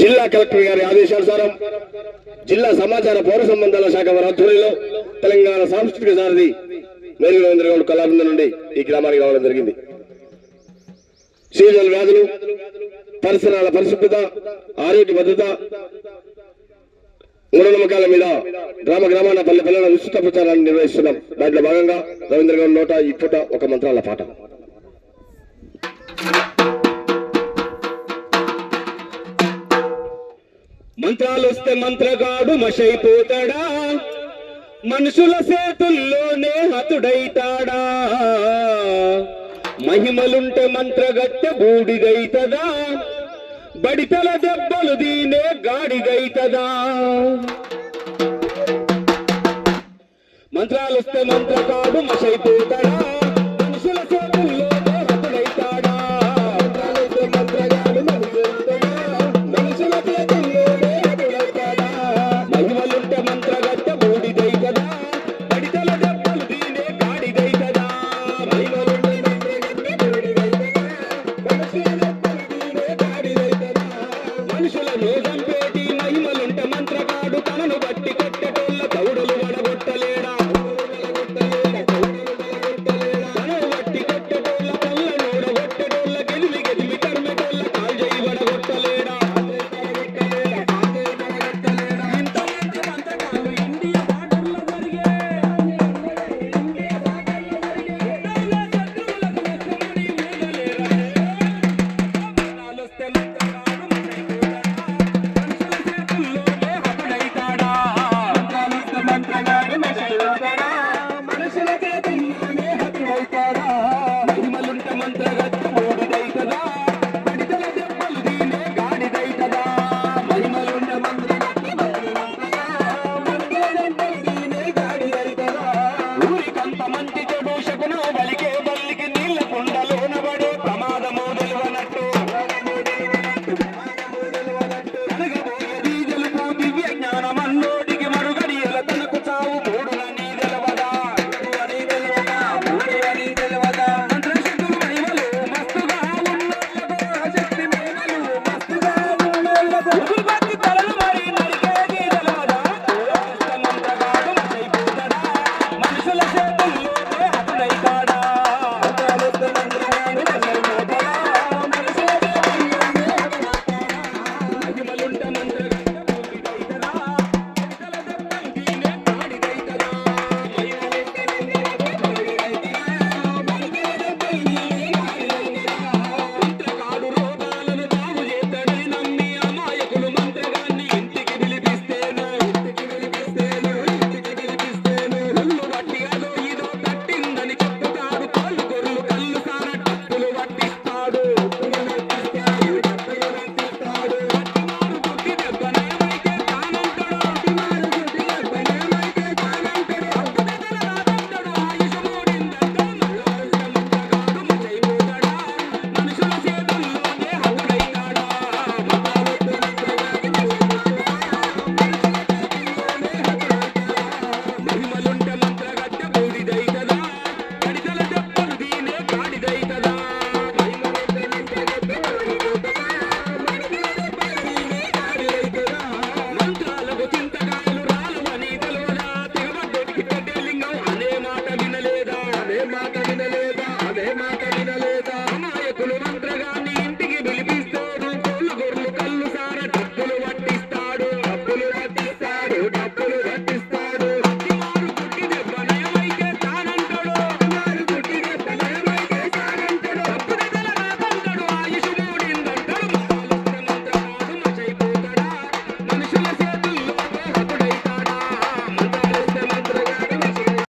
జిల్లా కలెక్టర్ గారి ఆదేశానుసారం జిల్లా సమాచార పౌర సంబంధాల శాఖ వారి ఆధ్వర్యంలో తెలంగాణ సాంస్కృతిక సారథి మేరుగౌడ్ కళాబృందం నుండి ఈ గ్రామానికి రావడం జరిగింది. సీజనల్ వ్యాధులు పరిసరాల పరిశుభ్రత ఆరోగ్య భద్రత మూఢనమ్మకాల మీద గ్రామ గ్రామాల పల్లె పల్లెల విస్తృత ప్రచారాన్ని నిర్వహిస్తున్నాం. దాంట్లో భాగంగా రవీంద్రగౌడ్ నోట ఈ పూట ఒక మంత్రాల పాట మంత్రాలు వస్తే మంత్రగాడు మషైపోతాడా? మనుషుల సేతుల్లోనే హతుడైతాడా? మహిమలుంటే మంత్రగట్టె బూడిదైతదా? బడితల దెబ్బలు దీనే గాడిదైతదా? మంత్రాలు వస్తే మంత్రగాడు మషైపోతాడా?